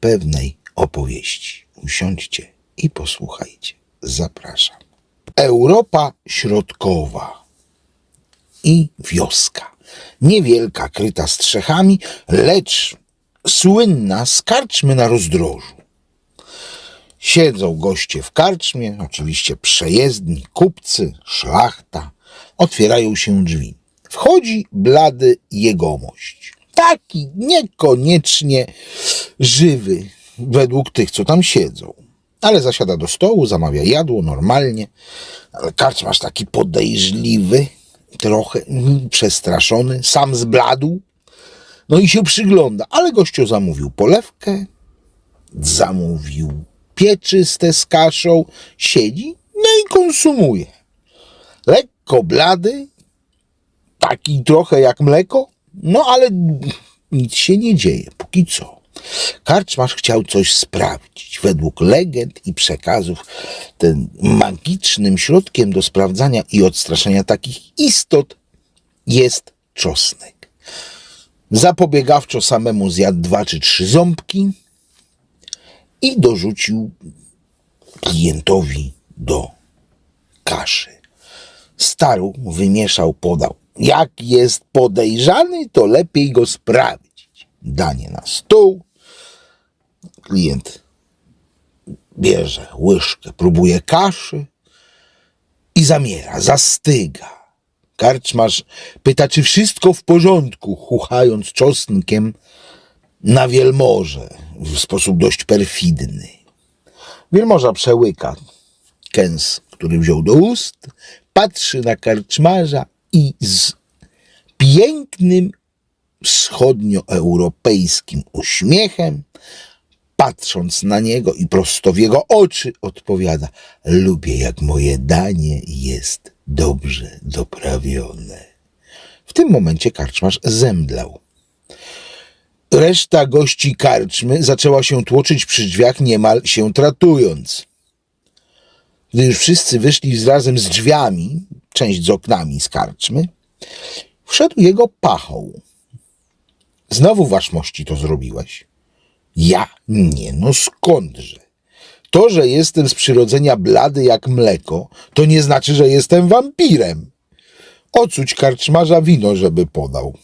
pewnej opowieści. Usiądźcie i posłuchajcie. Zapraszam. Europa Środkowa i wioska. Niewielka, kryta strzechami, lecz słynna z karczmy na rozdrożu. Siedzą goście w karczmie, oczywiście przejezdni, kupcy, szlachta. Otwierają się drzwi. Wchodzi blady jegomość. Taki niekoniecznie żywy według tych, co tam siedzą. Ale zasiada do stołu, zamawia jadło normalnie. Ale karczmasz taki podejrzliwy, trochę przestraszony, sam zbladł. No i się przygląda, ale gościu zamówił polewkę, zamówił pieczyste z kaszą, siedzi, no i konsumuje. Lekko blady, taki trochę jak mleko, no ale nic się nie dzieje, póki co. Karczmarz chciał coś sprawdzić. Według legend i przekazów, tym magicznym środkiem do sprawdzania i odstraszania takich istot jest czosnek. Zapobiegawczo samemu zjadł dwa czy trzy ząbki i dorzucił klientowi do kaszy. Staru wymieszał, podał. Jak jest podejrzany, to lepiej go sprawdzić. Danie na stół. Klient bierze łyżkę, próbuje kaszy i zamiera, zastyga. Karczmarz pyta, czy wszystko w porządku, chuchając czosnkiem na wielmoże w sposób dość perfidny. Wielmoża przełyka kęs, który wziął do ust, patrzy na karczmarza i z pięknym wschodnioeuropejskim uśmiechem, patrząc na niego i prosto w jego oczy, odpowiada: Lubię, jak moje danie jest dobrze doprawione. W tym momencie karczmarz zemdlał. Reszta gości karczmy zaczęła się tłoczyć przy drzwiach, niemal się tratując. Gdy już wszyscy wyszli razem z drzwiami, część z oknami z karczmy, wszedł jego pachoł. Znowu waszmości to zrobiłeś. Ja? Nie, no skądże? To, że jestem z przyrodzenia blady jak mleko, to nie znaczy, że jestem wampirem. Ocuć karczmarza wino, żeby podał.